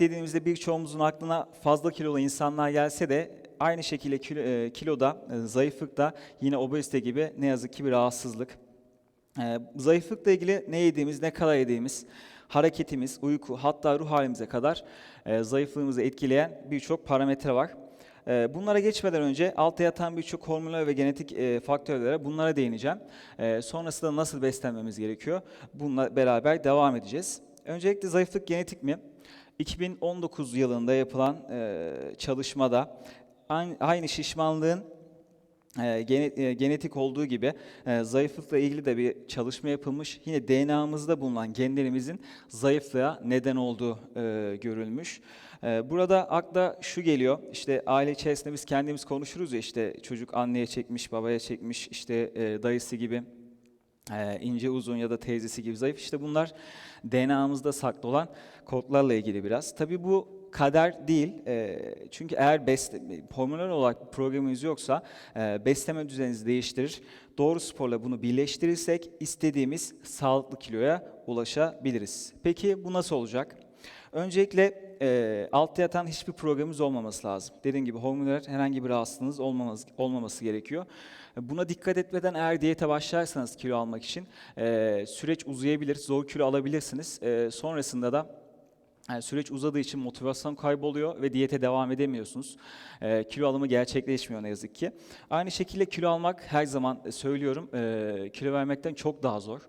dediğimizde birçoğumuzun aklına fazla kilolu insanlar gelse de aynı şekilde kilo, e, kiloda, e, zayıflıkta yine obezite gibi ne yazık ki bir rahatsızlık. E, zayıflıkla ilgili ne yediğimiz, ne kadar yediğimiz, hareketimiz, uyku, hatta ruh halimize kadar e, zayıflığımızı etkileyen birçok parametre var. E, bunlara geçmeden önce altta yatan birçok hormonal ve genetik e, faktörlere bunlara değineceğim. E, sonrasında nasıl beslenmemiz gerekiyor? Bununla beraber devam edeceğiz. Öncelikle zayıflık genetik mi? 2019 yılında yapılan e, çalışmada aynı, şişmanlığın e, e, genetik olduğu gibi e, zayıflıkla ilgili de bir çalışma yapılmış. Yine DNA'mızda bulunan genlerimizin zayıflığa neden olduğu görülmüş. Burada akla şu geliyor, işte aile içerisinde biz kendimiz konuşuruz ya işte çocuk anneye çekmiş, babaya çekmiş, işte dayısı gibi e, ince uzun ya da teyzesi gibi zayıf. İşte bunlar DNA'mızda saklı olan kodlarla ilgili biraz. Tabii bu kader değil. E, çünkü eğer besle, hormonal olarak bir programınız yoksa e, besleme düzeninizi değiştirir. Doğru sporla bunu birleştirirsek istediğimiz sağlıklı kiloya ulaşabiliriz. Peki bu nasıl olacak? Öncelikle e, altta yatan hiçbir programımız olmaması lazım. Dediğim gibi hormonal herhangi bir rahatsızlığınız olmaması, olmaması gerekiyor. Buna dikkat etmeden eğer diyete başlarsanız kilo almak için e, süreç uzayabilir, zor kilo alabilirsiniz. E, sonrasında da yani süreç uzadığı için motivasyon kayboluyor ve diyete devam edemiyorsunuz. Ee, kilo alımı gerçekleşmiyor ne yazık ki. Aynı şekilde kilo almak her zaman söylüyorum e, kilo vermekten çok daha zor.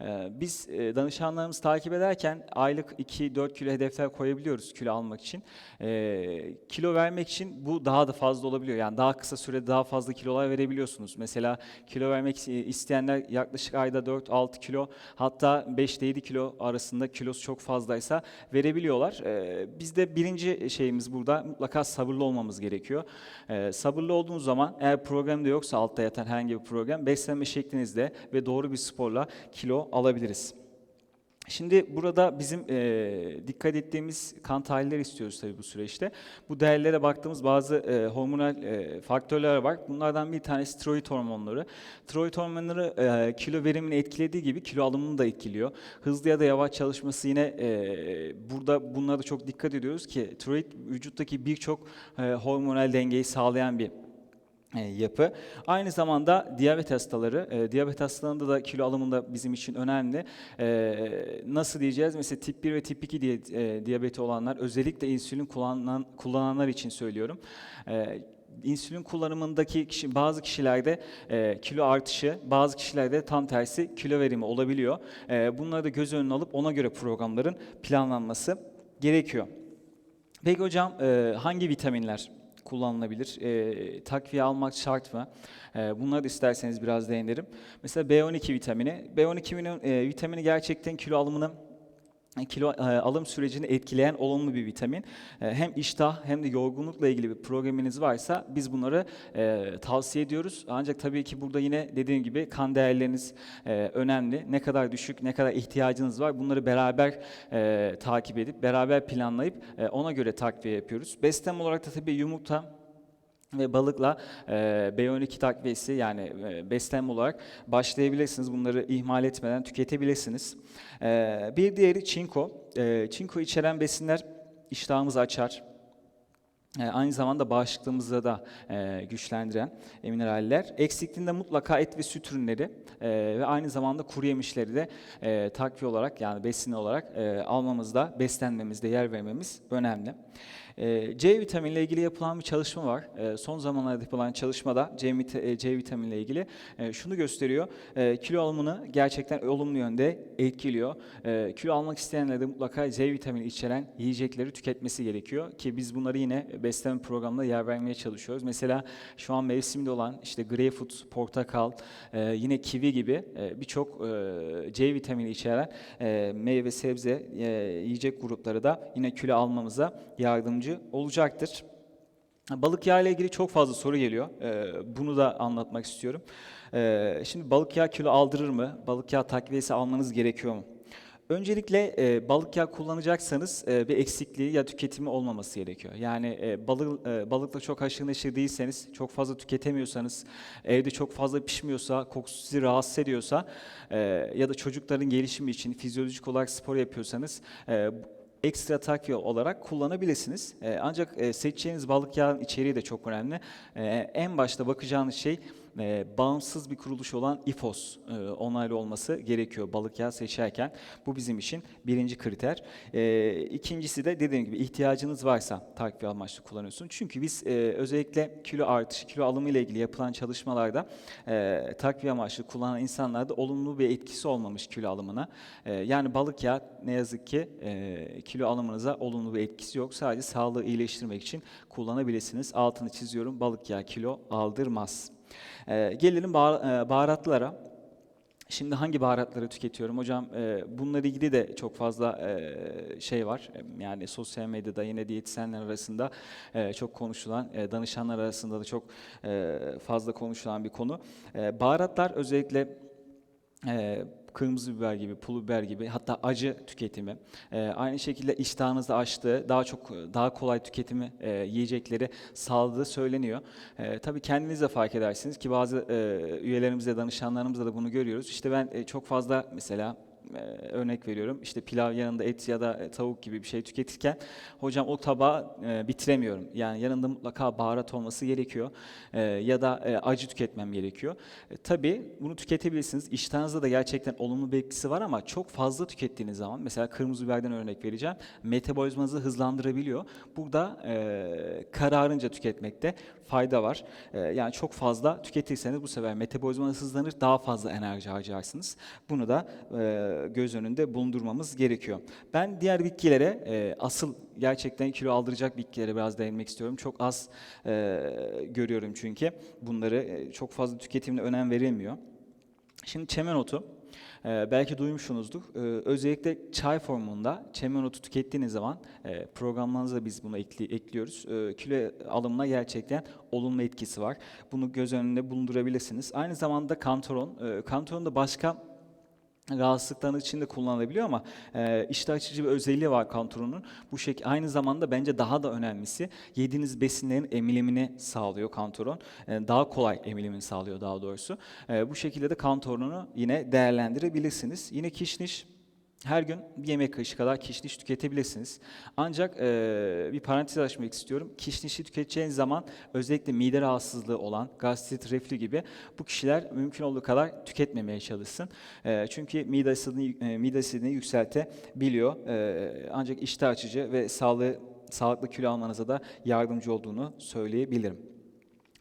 Ee, biz e, danışanlarımızı takip ederken aylık 2-4 kilo hedefler koyabiliyoruz kilo almak için. Ee, kilo vermek için bu daha da fazla olabiliyor. Yani daha kısa sürede daha fazla kilolar verebiliyorsunuz. Mesela kilo vermek isteyenler yaklaşık ayda 4-6 kilo hatta 5-7 kilo arasında kilosu çok fazlaysa verebiliyorlar. Ee, bizde birinci şeyimiz burada mutlaka sabırlı olmamız gerekiyor. Ee, sabırlı olduğunuz zaman eğer programda yoksa altta yatan herhangi bir program beslenme şeklinizde ve doğru bir sporla kilo alabiliriz. Şimdi burada bizim e, dikkat ettiğimiz kan tahlilleri istiyoruz tabii bu süreçte. Bu değerlere baktığımız bazı e, hormonal e, faktörler var. Bunlardan bir tanesi tiroid hormonları. Tiroid hormonları e, kilo verimini etkilediği gibi kilo alımını da etkiliyor. Hızlı ya da yavaş çalışması yine e, burada bunlara da çok dikkat ediyoruz ki tiroid vücuttaki birçok e, hormonal dengeyi sağlayan bir yapı. Aynı zamanda diyabet hastaları, e, diyabet hastalarında da kilo alımında bizim için önemli. E, nasıl diyeceğiz? Mesela tip 1 ve tip 2 diye e, diyabeti olanlar, özellikle insülin kullanan, kullananlar için söylüyorum. E, insülin kullanımındaki kişi, bazı kişilerde e, kilo artışı, bazı kişilerde tam tersi kilo verimi olabiliyor. E, bunları da göz önüne alıp ona göre programların planlanması gerekiyor. Peki hocam e, hangi vitaminler kullanılabilir? E, takviye almak şart mı? E, bunları isterseniz biraz değinelim. Mesela B12 vitamini. B12'nin e, vitamini gerçekten kilo alımını kilo e, alım sürecini etkileyen olumlu bir vitamin. E, hem iştah hem de yorgunlukla ilgili bir programınız varsa biz bunları e, tavsiye ediyoruz. Ancak tabii ki burada yine dediğim gibi kan değerleriniz e, önemli. Ne kadar düşük, ne kadar ihtiyacınız var bunları beraber e, takip edip, beraber planlayıp e, ona göre takviye yapıyoruz. Beslenme olarak da tabii yumurta, ve balıkla e, B12 takviyesi yani e, beslenme olarak başlayabilirsiniz. Bunları ihmal etmeden tüketebilirsiniz. E, bir diğeri çinko. E, çinko içeren besinler iştahımızı açar. E, aynı zamanda bağışıklığımızı da e, güçlendiren mineraller. Eksikliğinde mutlaka et ve süt ürünleri e, ve aynı zamanda kuru yemişleri de e, takviye olarak yani besin olarak e, almamızda, beslenmemizde yer vermemiz önemli. E, C vitaminiyle ilgili yapılan bir çalışma var. E, son zamanlarda yapılan çalışmada C, e, C vitaminiyle ilgili e, şunu gösteriyor. Kilo alımını gerçekten olumlu yönde etkiliyor. Kilo almak isteyenler de mutlaka C vitamini içeren yiyecekleri tüketmesi gerekiyor ki biz bunları yine beslenme programında yer vermeye çalışıyoruz. Mesela şu an mevsimde olan işte greyfurt, portakal, e, yine kivi gibi e, birçok C vitamini içeren meyve sebze yiyecek grupları da yine kilo almamıza yardımcı olacaktır. Balık yağı ile ilgili çok fazla soru geliyor. Ee, bunu da anlatmak istiyorum. Ee, şimdi balık yağı kilo aldırır mı? Balık yağı takviyesi almanız gerekiyor mu? Öncelikle e, balık yağı kullanacaksanız e, bir eksikliği ya tüketimi olmaması gerekiyor. Yani e, balık, e, balıkla çok haşır neşir değilseniz, çok fazla tüketemiyorsanız, evde çok fazla pişmiyorsa, kokusu sizi rahatsız ediyorsa e, ya da çocukların gelişimi için fizyolojik olarak spor yapıyorsanız e, ekstra takviye olarak kullanabilirsiniz. E, ancak e, seçeceğiniz balık yağının içeriği de çok önemli. E, en başta bakacağınız şey e, bağımsız bir kuruluş olan İFOS e, onaylı olması gerekiyor balık yağı seçerken. Bu bizim için birinci kriter. E, ikincisi de dediğim gibi ihtiyacınız varsa takviye amaçlı kullanıyorsunuz. Çünkü biz e, özellikle kilo artışı, kilo alımı ile ilgili yapılan çalışmalarda e, takviye amaçlı kullanan insanlarda olumlu bir etkisi olmamış kilo alımına. E, yani balık yağı ne yazık ki e, kilo alımınıza olumlu bir etkisi yok. Sadece sağlığı iyileştirmek için kullanabilirsiniz. Altını çiziyorum balık yağı kilo aldırmaz. Ee, gelelim e, baharatlara. Şimdi hangi baharatları tüketiyorum hocam? E, bununla ilgili de çok fazla e, şey var. E, Yani sosyal medyada yine diyetisyenler arasında e, çok konuşulan, e, danışanlar arasında da çok e, fazla konuşulan bir konu. E, baharatlar özellikle e, kırmızı biber gibi, pul biber gibi hatta acı tüketimi, e, aynı şekilde iştahınızı açtığı, daha çok daha kolay tüketimi e, yiyecekleri sağladığı söyleniyor. E, tabii kendiniz de fark edersiniz ki bazı e, üyelerimizle, danışanlarımızla da bunu görüyoruz. İşte ben e, çok fazla mesela e, örnek veriyorum işte pilav yanında et ya da e, tavuk gibi bir şey tüketirken hocam o tabağı e, bitiremiyorum. Yani yanında mutlaka baharat olması gerekiyor E, ya da e, acı tüketmem gerekiyor. E, tabii bunu tüketebilirsiniz. İştahınızda da gerçekten olumlu bir etkisi var ama çok fazla tükettiğiniz zaman mesela kırmızı biberden örnek vereceğim. Metabolizmanızı hızlandırabiliyor. Burada e, kararınca tüketmekte fayda var. E, yani çok fazla tüketirseniz bu sefer metabolizmanız hızlanır, daha fazla enerji harcarsınız. Bunu da e, göz önünde bulundurmamız gerekiyor. Ben diğer bitkilere e, asıl gerçekten kilo aldıracak bitkilere biraz değinmek istiyorum. Çok az e, görüyorum çünkü bunları e, çok fazla tüketimine önem verilmiyor. Şimdi çemen otu. e, belki duymuşsunuzdur. E, özellikle çay formunda çemen otu tükettiğiniz zaman e, programlarınıza biz bunu ekli- ekliyoruz. E, kilo alımına gerçekten olumlu etkisi var. Bunu göz önünde bulundurabilirsiniz. Aynı zamanda kantaron. E, kantaron da başka rahatsızlıkların içinde kullanılabiliyor ama e, iştah açıcı bir özelliği var kantaronun. Bu şek aynı zamanda bence daha da önemlisi yediğiniz besinlerin emilimini sağlıyor kantaron. E, daha kolay emilimini sağlıyor daha doğrusu. E, bu şekilde de kantaronunu yine değerlendirebilirsiniz. Yine kişniş her gün bir yemek kaşığı kadar kişniş tüketebilirsiniz. Ancak e, bir parantez açmak istiyorum. Kişnişi tüketeceğiniz zaman özellikle mide rahatsızlığı olan, gastrit, reflü gibi bu kişiler mümkün olduğu kadar tüketmemeye çalışsın. E, çünkü mide asidini, e, mide asidini yükseltebiliyor. E, ancak iştah açıcı ve sağlığı, sağlıklı kilo almanıza da yardımcı olduğunu söyleyebilirim.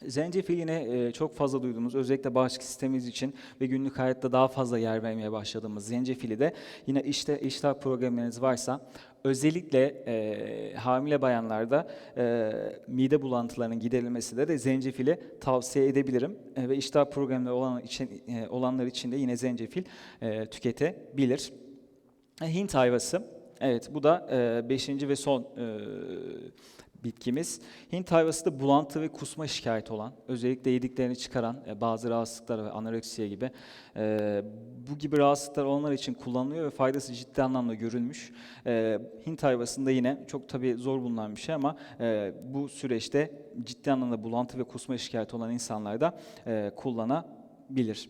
Zencefil yine e, çok fazla duyduğumuz, özellikle bağışıklık sistemimiz için ve günlük hayatta daha fazla yer vermeye başladığımız zencefili de yine işte iştah problemleriniz varsa özellikle e, hamile bayanlarda e, mide bulantılarının giderilmesi de, de zencefili tavsiye edebilirim. E, ve iştah problemleri olan için, e, olanlar için de yine zencefil e, tüketebilir. E, Hint ayvası. Evet bu da e, beşinci ve son e, bitkimiz. Hint ayvası da bulantı ve kusma şikayeti olan, özellikle yediklerini çıkaran e, bazı rahatsızlıklar ve anoreksiye gibi e, bu gibi rahatsızlıklar onlar için kullanılıyor ve faydası ciddi anlamda görülmüş. E, Hint ayvasında yine çok tabii zor bulunan bir şey ama e, bu süreçte ciddi anlamda bulantı ve kusma şikayeti olan insanlar da e, kullanabilir.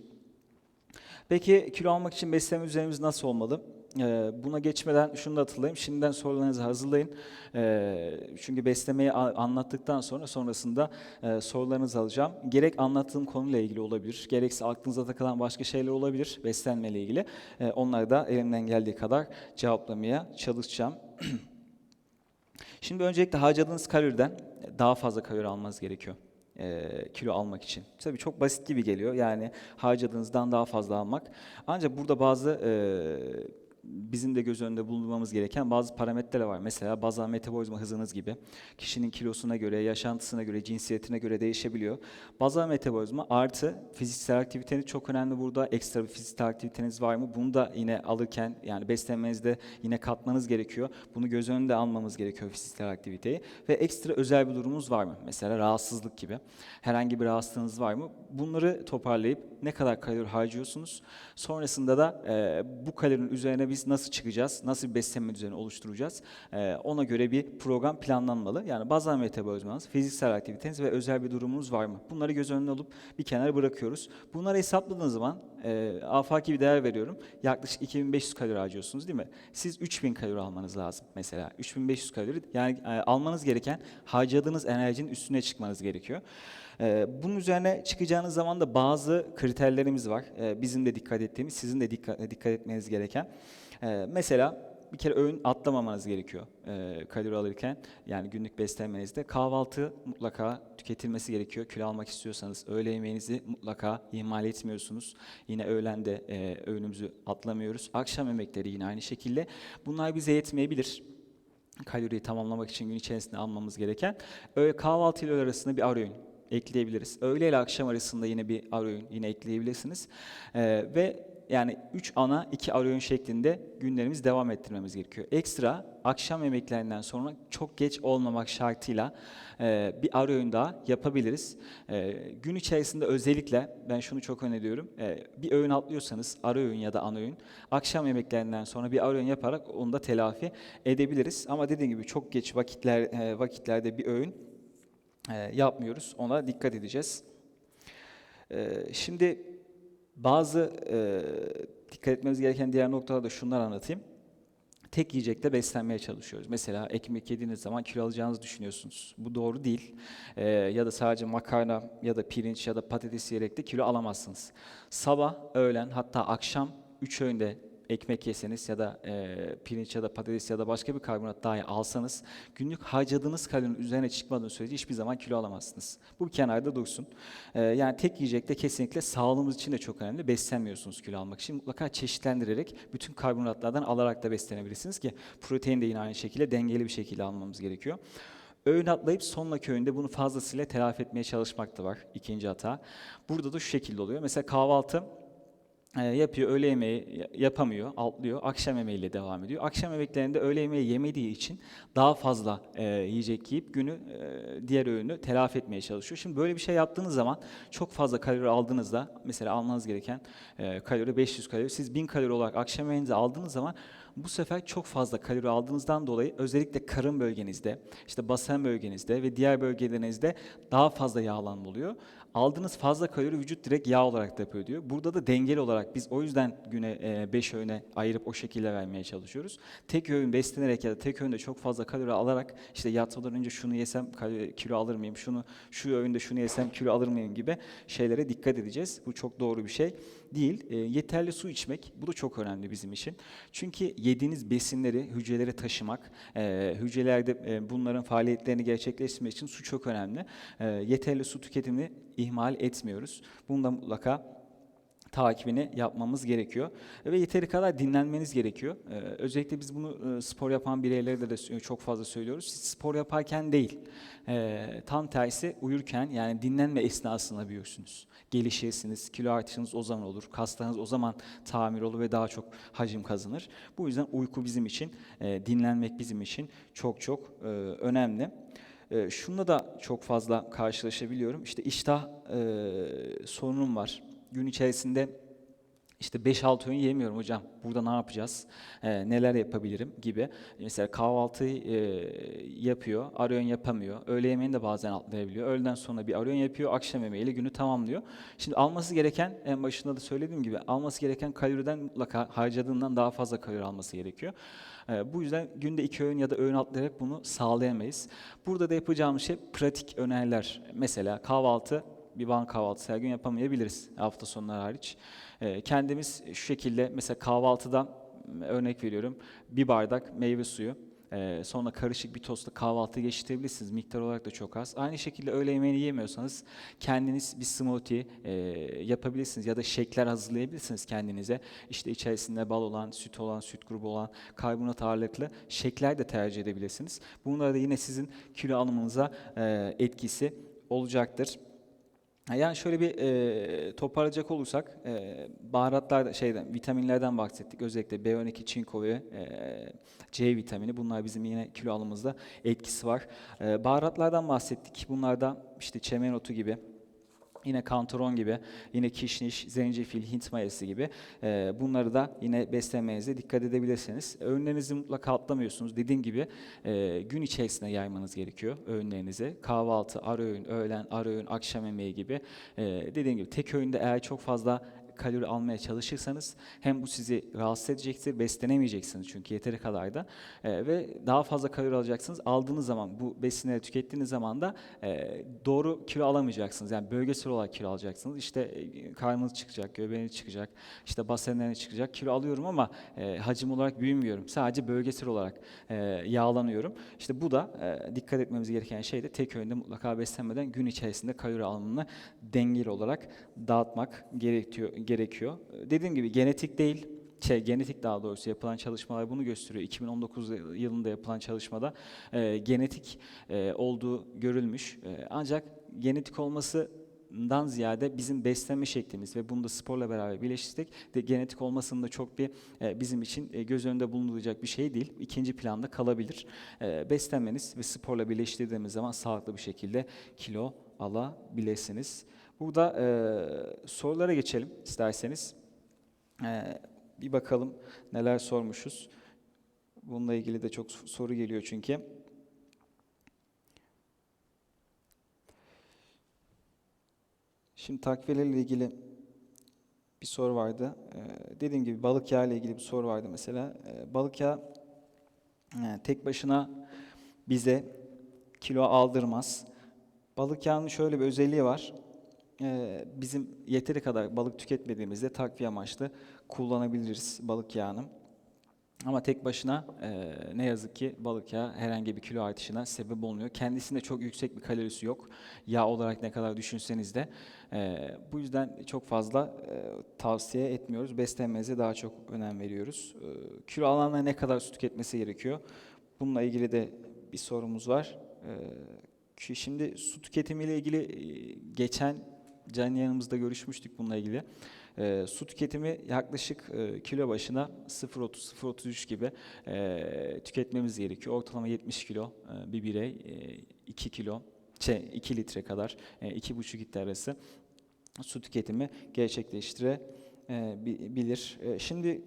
Peki kilo almak için beslenme düzenimiz nasıl olmalı? Ee, Buna geçmeden şunu da hatırlayayım. Şimdiden sorularınızı hazırlayın. Ee, Çünkü beslemeyi anlattıktan sonra sonrasında e, sorularınızı alacağım. Gerek anlattığım konuyla ilgili olabilir, gerekse aklınıza takılan başka şeyler olabilir beslenmeyle ilgili. Ee, Onları da elimden geldiği kadar cevaplamaya çalışacağım. Şimdi öncelikle harcadığınız kaloriden daha fazla kalori almanız gerekiyor e, kilo almak için. Tabii çok basit gibi geliyor. Yani harcadığınızdan daha fazla almak. Ancak burada bazı e, bizim de göz önünde bulundurmamız gereken bazı parametreler var. Mesela bazal metabolizma hızınız gibi. Kişinin kilosuna göre, yaşantısına göre, cinsiyetine göre değişebiliyor. Bazal metabolizma artı fiziksel aktiviteniz çok önemli burada. Ekstra bir fiziksel aktiviteniz var mı? Bunu da yine alırken yani beslenmenizde yine katmanız gerekiyor. Bunu göz önünde almamız gerekiyor fiziksel aktiviteyi. Ve ekstra özel bir durumunuz var mı? Mesela rahatsızlık gibi. Herhangi bir rahatsızlığınız var mı? Bunları toparlayıp ne kadar kalori harcıyorsunuz? Sonrasında da e, bu kalorinin üzerine biz biz nasıl çıkacağız, nasıl bir beslenme düzeni oluşturacağız, e, ona göre bir program planlanmalı. Yani bazal metabolizmanız, fiziksel aktiviteniz ve özel bir durumunuz var mı? Bunları göz önüne alıp bir kenara bırakıyoruz. Bunları hesapladığınız zaman e, afaki bir değer veriyorum. Yaklaşık 2500 kalori harcıyorsunuz değil mi? Siz 3000 kalori almanız lazım mesela. 3500 kalori yani e, almanız gereken harcadığınız enerjinin üstüne çıkmanız gerekiyor. E, bunun üzerine çıkacağınız zaman da bazı kriterlerimiz var. E, bizim de dikkat ettiğimiz, sizin de dikkat, dikkat etmeniz gereken. E, mesela bir kere öğün atlamamanız gerekiyor e, kalori alırken. Yani günlük beslenmenizde. Kahvaltı mutlaka tüketilmesi gerekiyor. Kilo almak istiyorsanız öğle yemeğinizi mutlaka ihmal etmiyorsunuz. Yine öğlen de e, öğünümüzü atlamıyoruz. Akşam yemekleri yine aynı şekilde. Bunlar bize yetmeyebilir kaloriyi tamamlamak için gün içerisinde almamız gereken. Öğle kahvaltı ile arasında bir ara öğün ekleyebiliriz. Öğle ile akşam arasında yine bir ara öğün yine ekleyebilirsiniz. Ee, ve yani 3 ana 2 ara öğün şeklinde günlerimizi devam ettirmemiz gerekiyor. Ekstra akşam yemeklerinden sonra çok geç olmamak şartıyla e, bir öğün daha yapabiliriz. E, gün içerisinde özellikle ben şunu çok öneriyorum. E, bir öğün atlıyorsanız ara ya da ana akşam yemeklerinden sonra bir öğün yaparak onu da telafi edebiliriz. Ama dediğim gibi çok geç vakitler e, vakitlerde bir öğün e, yapmıyoruz. Ona dikkat edeceğiz. E, şimdi bazı e, dikkat etmemiz gereken diğer noktalar da şunlar anlatayım. Tek yiyecekte beslenmeye çalışıyoruz. Mesela ekmek yediğiniz zaman kilo alacağınızı düşünüyorsunuz. Bu doğru değil. E, ya da sadece makarna ya da pirinç ya da patates yiyerek de kilo alamazsınız. Sabah, öğlen hatta akşam üç öğünde ekmek yeseniz ya da e, pirinç ya da patates ya da başka bir karbonat dahi alsanız günlük harcadığınız kalorinin üzerine çıkmadığı sürece hiçbir zaman kilo alamazsınız. Bu bir kenarda dursun. E, yani tek yiyecekte kesinlikle sağlığımız için de çok önemli. Beslenmiyorsunuz kilo almak için. Mutlaka çeşitlendirerek bütün karbonatlardan alarak da beslenebilirsiniz ki protein de yine aynı şekilde dengeli bir şekilde almamız gerekiyor. Öğün atlayıp sonraki öğünde bunu fazlasıyla telafi etmeye çalışmak da var ikinci hata. Burada da şu şekilde oluyor. Mesela kahvaltı yapıyor, öğle yemeği yapamıyor, atlıyor, akşam yemeğiyle devam ediyor. Akşam yemeklerinde öğle yemeği yemediği için daha fazla e, yiyecek yiyip günü e, diğer öğünü telafi etmeye çalışıyor. Şimdi böyle bir şey yaptığınız zaman çok fazla kalori aldığınızda mesela almanız gereken e, kalori 500 kalori. Siz 1000 kalori olarak akşam yemeğinizi aldığınız zaman bu sefer çok fazla kalori aldığınızdan dolayı özellikle karın bölgenizde, işte basen bölgenizde ve diğer bölgelerinizde daha fazla yağlanma oluyor. Aldığınız fazla kalori vücut direkt yağ olarak depo ediyor. Burada da dengeli olarak biz o yüzden güne 5 öğüne ayırıp o şekilde vermeye çalışıyoruz. Tek öğün beslenerek ya da tek öğünde çok fazla kalori alarak işte yatmadan önce şunu yesem kilo alır mıyım, şunu şu öğünde şunu yesem kilo alır mıyım gibi şeylere dikkat edeceğiz. Bu çok doğru bir şey değil. E, yeterli su içmek bu da çok önemli bizim için. Çünkü yediğiniz besinleri hücrelere taşımak, e, hücrelerde e, bunların faaliyetlerini gerçekleştirmek için su çok önemli. E, yeterli su tüketimini ihmal etmiyoruz. Bunu da mutlaka takibini yapmamız gerekiyor. Ve yeteri kadar dinlenmeniz gerekiyor. Ee, özellikle biz bunu e, spor yapan bireylere de, çok fazla söylüyoruz. Siz spor yaparken değil, e, tam tersi uyurken yani dinlenme esnasında büyürsünüz. Gelişirsiniz, kilo artışınız o zaman olur, kaslarınız o zaman tamir olur ve daha çok hacim kazanır. Bu yüzden uyku bizim için, e, dinlenmek bizim için çok çok e, önemli. E, şununla da çok fazla karşılaşabiliyorum. İşte iştah e, sorunum var gün içerisinde işte 5-6 öğün yemiyorum hocam. Burada ne yapacağız? Ee, neler yapabilirim gibi. Mesela kahvaltıyı e, yapıyor, ara öğün yapamıyor. Öğle yemeğini de bazen atlayabiliyor. Öğleden sonra bir ara öğün yapıyor, akşam yemeğiyle günü tamamlıyor. Şimdi alması gereken, en başında da söylediğim gibi alması gereken kaloriden mutlaka harcadığından daha fazla kalori alması gerekiyor. Ee, bu yüzden günde iki öğün ya da öğün atlayarak bunu sağlayamayız. Burada da yapacağımız şey pratik öneriler. Mesela kahvaltı bir bank kahvaltısı her gün yapamayabiliriz hafta sonları hariç. E, kendimiz şu şekilde mesela kahvaltıda örnek veriyorum bir bardak meyve suyu e, sonra karışık bir tostla kahvaltı geçirebilirsiniz. Miktar olarak da çok az. Aynı şekilde öğle yemeğini yemiyorsanız kendiniz bir smoothie e, yapabilirsiniz ya da şekler hazırlayabilirsiniz kendinize. İşte içerisinde bal olan, süt olan, süt grubu olan, karbonat ağırlıklı şekler de tercih edebilirsiniz. Bunlar da yine sizin kilo alımınıza e, etkisi olacaktır. Yani şöyle bir e, toparlayacak olursak e, baharatlar şeyden vitaminlerden bahsettik. Özellikle B12, çinko ve e, C vitamini bunlar bizim yine kilo alımımızda etkisi var. E, baharatlardan bahsettik. Bunlarda işte çemen otu gibi Yine kantaron gibi, yine kişniş, zencefil, Hint mayası gibi e, bunları da yine beslenmenize dikkat edebilirsiniz. Öğünlerinizi mutlaka atlamıyorsunuz. Dediğim gibi e, gün içerisinde yaymanız gerekiyor öğünlerinizi. Kahvaltı, ara öğün, öğlen, ara öğün, akşam yemeği gibi. E, dediğim gibi tek öğünde eğer çok fazla kalori almaya çalışırsanız hem bu sizi rahatsız edecektir, beslenemeyeceksiniz çünkü yeteri kadar da E, ve daha fazla kalori alacaksınız. Aldığınız zaman bu besinleri tükettiğiniz zaman da e, doğru kilo alamayacaksınız. Yani bölgesel olarak kilo alacaksınız. İşte e, karnınız çıkacak, göbeğiniz çıkacak, işte basenleriniz çıkacak. Kilo alıyorum ama e, hacim olarak büyümüyorum. Sadece bölgesel olarak e, yağlanıyorum. İşte bu da e, dikkat etmemiz gereken şey de tek öğünde mutlaka beslenmeden gün içerisinde kalori alımını dengeli olarak dağıtmak gerekiyor. Gerekiyor. E, Dediğim gibi genetik değil, şey, genetik daha doğrusu yapılan çalışmalar bunu gösteriyor. 2019 yılında yapılan çalışmada e, genetik e, olduğu görülmüş. E, ancak genetik olmasından ziyade bizim beslenme şeklimiz ve bunu da sporla beraber birleştirsek de genetik olmasının da çok bir e, bizim için e, göz önünde bulunduracak bir şey değil. İkinci planda kalabilir. E, beslenmeniz ve sporla birleştirdiğimiz zaman sağlıklı bir şekilde kilo alabilirsiniz. Burada e, sorulara geçelim isterseniz. E, bir bakalım neler sormuşuz. Bununla ilgili de çok soru geliyor çünkü. Şimdi takviyelerle ilgili bir soru vardı. Ee, dediğim gibi balık yağı ile ilgili bir soru vardı mesela. Ee, balık yağı e, tek başına bize kilo aldırmaz. Balık yağının şöyle bir özelliği var. Ee, bizim yeteri kadar balık tüketmediğimizde takviye amaçlı kullanabiliriz balık yağını. Ama tek başına e, ne yazık ki balık yağı herhangi bir kilo artışına sebep olmuyor. Kendisinde çok yüksek bir kalorisi yok. Yağ olarak ne kadar düşünseniz de. E, bu yüzden çok fazla e, tavsiye etmiyoruz. Beslenmenize daha çok önem veriyoruz. E, kilo alanlar ne kadar su tüketmesi gerekiyor? Bununla ilgili de bir sorumuz var. E, şimdi su tüketimiyle ilgili e, geçen can yanımızda görüşmüştük bununla ilgili. E, su tüketimi yaklaşık e, kilo başına 0.30-0.33 gibi e, tüketmemiz gerekiyor. Ortalama 70 kilo e, bir birey, e, 2 kilo, şey 2 litre kadar, e, 2,5 litre arası su tüketimi gerçekleştirebilir. E, şimdi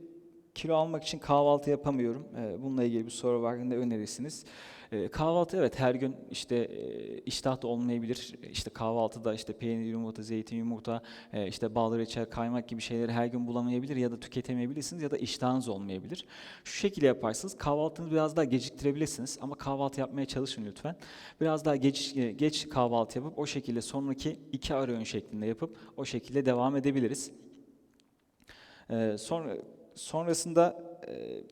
kilo almak için kahvaltı yapamıyorum. E, bununla ilgili bir soru var. Ne önerirsiniz? E, kahvaltı evet her gün işte e, iştah da olmayabilir. İşte kahvaltıda işte peynir, yumurta, zeytin, yumurta, e, işte bal, reçel, kaymak gibi şeyleri her gün bulamayabilir ya da tüketemeyebilirsiniz ya da iştahınız olmayabilir. Şu şekilde yaparsınız. Kahvaltınızı biraz daha geciktirebilirsiniz ama kahvaltı yapmaya çalışın lütfen. Biraz daha geç, e, geç kahvaltı yapıp o şekilde sonraki iki ara öğün şeklinde yapıp o şekilde devam edebiliriz. E, sonra sonrasında e,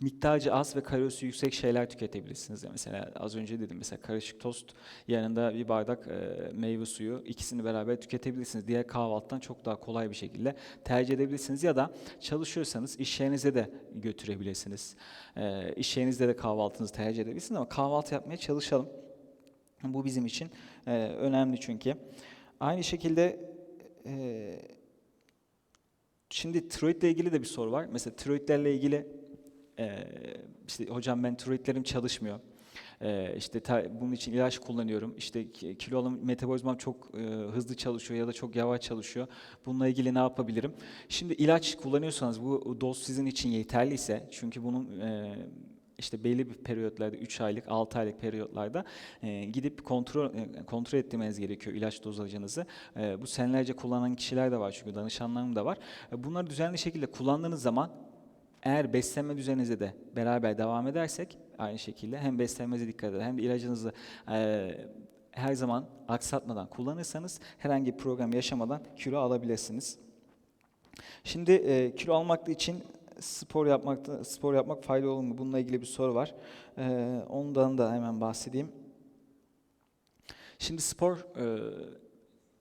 miktarcı az ve kalorisi yüksek şeyler tüketebilirsiniz. Mesela az önce dedim mesela karışık tost yanında bir bardak e, meyve suyu ikisini beraber tüketebilirsiniz. Diğer kahvaltıdan çok daha kolay bir şekilde tercih edebilirsiniz ya da çalışıyorsanız iş yerinize de götürebilirsiniz. E, iş yerinizde de kahvaltınızı tercih edebilirsiniz ama kahvaltı yapmaya çalışalım. Bu bizim için e, önemli çünkü. Aynı şekilde e, şimdi tiroidle ilgili de bir soru var. Mesela tiroidlerle ilgili e, işte hocam ben tiroidlerim çalışmıyor. E, işte ta- bunun için ilaç kullanıyorum. İşte ki- kilo alım metabolizmam çok e, hızlı çalışıyor ya da çok yavaş çalışıyor. Bununla ilgili ne yapabilirim? Şimdi ilaç kullanıyorsanız bu doz sizin için yeterliyse çünkü bunun e, işte belli bir periyotlarda 3 aylık, 6 aylık periyotlarda e, gidip kontrol e, kontrol ettirmeniz gerekiyor ilaç dozajınızı. E, bu senelerce kullanan kişiler de var çünkü danışanlarım da var. E, bunları düzenli şekilde kullandığınız zaman eğer beslenme düzeninize de beraber devam edersek aynı şekilde hem beslenmenize dikkat eder hem de ilacınızı e, her zaman aksatmadan kullanırsanız herhangi bir program yaşamadan kilo alabilirsiniz. Şimdi e, kilo almak için spor yapmakta spor yapmak faydalı olur mu? Bununla ilgili bir soru var. E, ondan da hemen bahsedeyim. Şimdi spor e,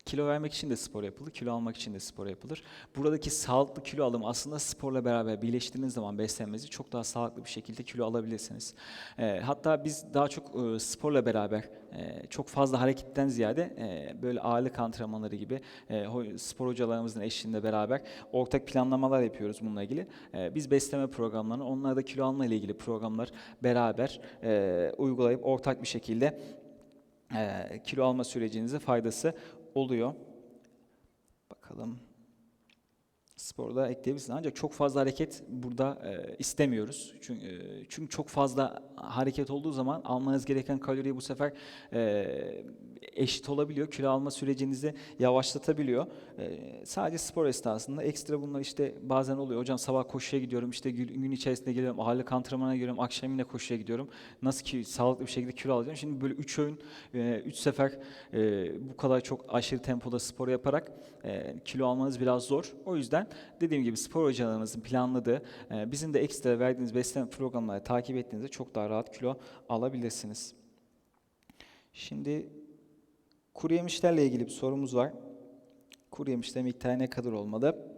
kilo vermek için de spor yapılır, kilo almak için de spor yapılır. Buradaki sağlıklı kilo alımı aslında sporla beraber birleştirdiğiniz zaman beslenmenizi çok daha sağlıklı bir şekilde kilo alabilirsiniz. E, hatta biz daha çok e, sporla beraber e, çok fazla hareketten ziyade e, böyle ağırlık antrenmanları gibi e, spor hocalarımızın eşliğinde beraber ortak planlamalar yapıyoruz bununla ilgili. E, biz besleme programlarını, onlara da kilo alma ile ilgili programlar beraber e, uygulayıp ortak bir şekilde e, kilo alma sürecinize faydası oluyor. Bakalım. Sporda ekleyebilirsiniz. Ancak çok fazla hareket burada e, istemiyoruz. Çünkü, e, çünkü çok fazla hareket olduğu zaman almanız gereken kaloriyi bu sefer e, eşit olabiliyor. Kilo alma sürecinizi yavaşlatabiliyor. E, sadece spor esnasında ekstra bunlar işte bazen oluyor. Hocam sabah koşuya gidiyorum, işte gün, içerisinde geliyorum, ağırlık antrenmanına giriyorum, akşam yine koşuya gidiyorum. Nasıl ki sağlıklı bir şekilde kilo alacağım? Şimdi böyle 3 öğün, 3 sefer e, bu kadar çok aşırı tempoda spor yaparak e, kilo almanız biraz zor. O yüzden dediğim gibi spor hocalarımızın planladığı, e, bizim de ekstra verdiğiniz beslenme programları takip ettiğinizde çok daha rahat kilo alabilirsiniz. Şimdi kuru yemişlerle ilgili bir sorumuz var. Kuru yemişler miktarı ne kadar olmalı?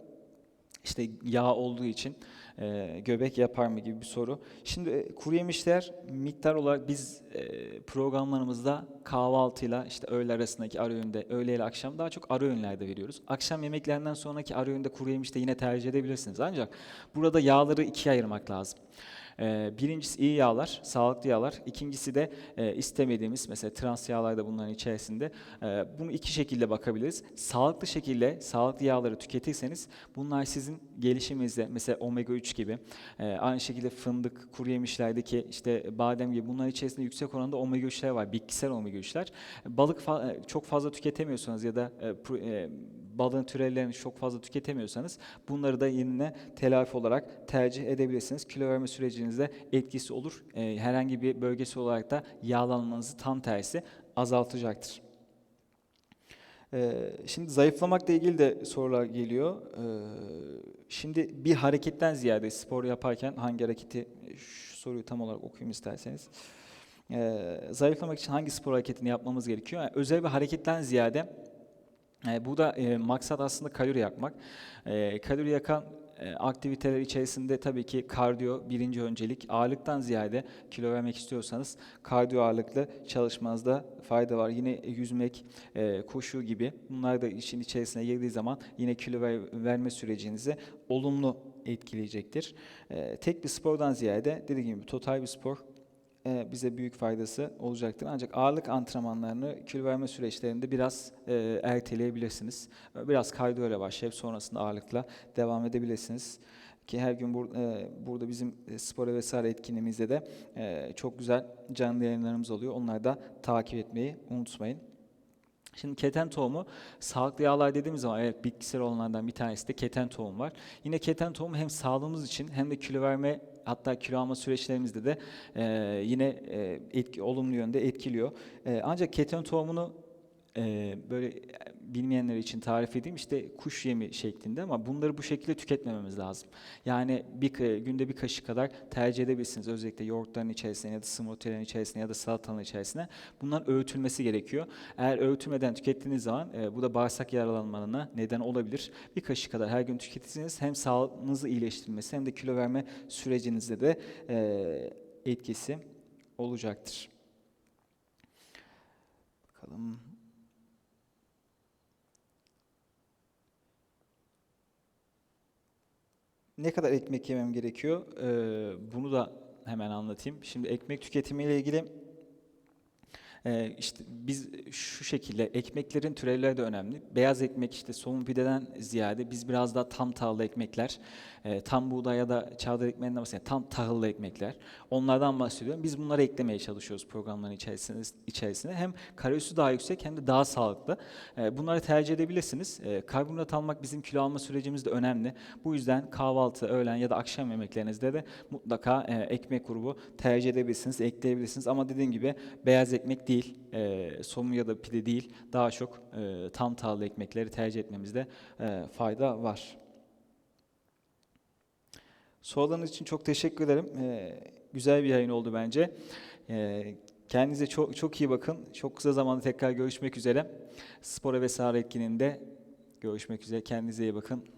İşte yağ olduğu için e, göbek yapar mı gibi bir soru. Şimdi e, kuru yemişler miktar olarak biz e, programlarımızda kahvaltıyla işte öğle arasındaki ara öğünde, öğle ile akşam daha çok ara öğünlerde veriyoruz. Akşam yemeklerinden sonraki ara öğünde kuru yemiş de yine tercih edebilirsiniz. Ancak burada yağları ikiye ayırmak lazım. Ee, birincisi iyi yağlar, sağlıklı yağlar. İkincisi de e, istemediğimiz mesela trans yağlar da bunların içerisinde. Ee, bunu iki şekilde bakabiliriz. Sağlıklı şekilde sağlıklı yağları tüketirseniz bunlar sizin gelişiminizde mesela omega 3 gibi e, aynı şekilde fındık, kuru yemişlerdeki işte badem gibi bunların içerisinde yüksek oranda omega 3'ler var. Bitkisel omega 3'ler. Balık fa- e, çok fazla tüketemiyorsanız ya da e, e, balığın türevlerini çok fazla tüketemiyorsanız bunları da yine telafi olarak tercih edebilirsiniz. Kilo verme sürecinizde etkisi olur. Ee, herhangi bir bölgesi olarak da yağlanmanızı tam tersi azaltacaktır. Ee, şimdi zayıflamakla ilgili de sorular geliyor. Ee, şimdi bir hareketten ziyade spor yaparken hangi hareketi şu soruyu tam olarak okuyayım isterseniz. Zayıflamak için hangi spor hareketini yapmamız gerekiyor? Yani özel bir hareketten ziyade e, burada e, maksat aslında kalori yakmak. E, kalori yakan e, aktiviteler içerisinde tabii ki kardiyo birinci öncelik. Ağırlıktan ziyade kilo vermek istiyorsanız kardiyo ağırlıklı çalışmanızda fayda var. Yine yüzmek, e, koşu gibi bunlar da işin içerisine girdiği zaman yine kilo ver- verme sürecinizi olumlu etkileyecektir. E, tek bir spordan ziyade dediğim gibi total bir spor e, bize büyük faydası olacaktır. Ancak ağırlık antrenmanlarını kilo verme süreçlerinde biraz e, erteleyebilirsiniz. E, Biraz kardiyo ile başlayıp sonrasında ağırlıkla devam edebilirsiniz. Ki her gün bur- e, burada bizim e, spora vesaire etkinliğimizde de e, çok güzel canlı yayınlarımız oluyor. Onları da takip etmeyi unutmayın. Şimdi keten tohumu sağlıklı yağlar dediğimiz zaman evet bitkisel olanlardan bir tanesi de keten tohum var. Yine keten tohumu hem sağlığımız için hem de kilo verme hatta kilo süreçlerimizde de e, yine e, etki, olumlu yönde etkiliyor. E, ancak keten tohumunu e, böyle bilmeyenler için tarif edeyim işte kuş yemi şeklinde ama bunları bu şekilde tüketmememiz lazım. Yani bir günde bir kaşık kadar tercih edebilirsiniz özellikle yoğurtların içerisine ya da smoothie'lerin içerisine ya da salatanın içerisine. Bunların öğütülmesi gerekiyor. Eğer öğütülmeden tükettiğiniz zaman e, bu da bağırsak yaralanmalarına neden olabilir. Bir kaşık kadar her gün tüketirseniz hem sağlığınızı iyileştirmesi hem de kilo verme sürecinizde de e, etkisi olacaktır. Bakalım. Ne kadar ekmek yemem gerekiyor? Ee, bunu da hemen anlatayım. Şimdi ekmek tüketimiyle ilgili e, işte biz şu şekilde ekmeklerin türevleri de önemli. Beyaz ekmek işte somun pideden ziyade biz biraz daha tam tahıllı ekmekler, e, tam buğday ya da çavdar ekmeğinden bahsediyorum. Tam tahıllı ekmekler. Onlardan bahsediyorum. Biz bunları eklemeye çalışıyoruz programların içerisine. içerisine. Hem kalorisi daha yüksek hem de daha sağlıklı. E, bunları tercih edebilirsiniz. E, karbonhidrat almak bizim kilo alma sürecimizde önemli. Bu yüzden kahvaltı, öğlen ya da akşam yemeklerinizde de mutlaka e, ekmek grubu tercih edebilirsiniz, ekleyebilirsiniz. Ama dediğim gibi beyaz ekmek değil, e, somun ya da pide değil, daha çok e, tam tahıllı ekmekleri tercih etmemizde e, fayda var. Sorularınız için çok teşekkür ederim. E, güzel bir yayın oldu bence. E, kendinize çok çok iyi bakın. Çok kısa zamanda tekrar görüşmek üzere. Spora vesaire etkinliğinde görüşmek üzere. Kendinize iyi bakın.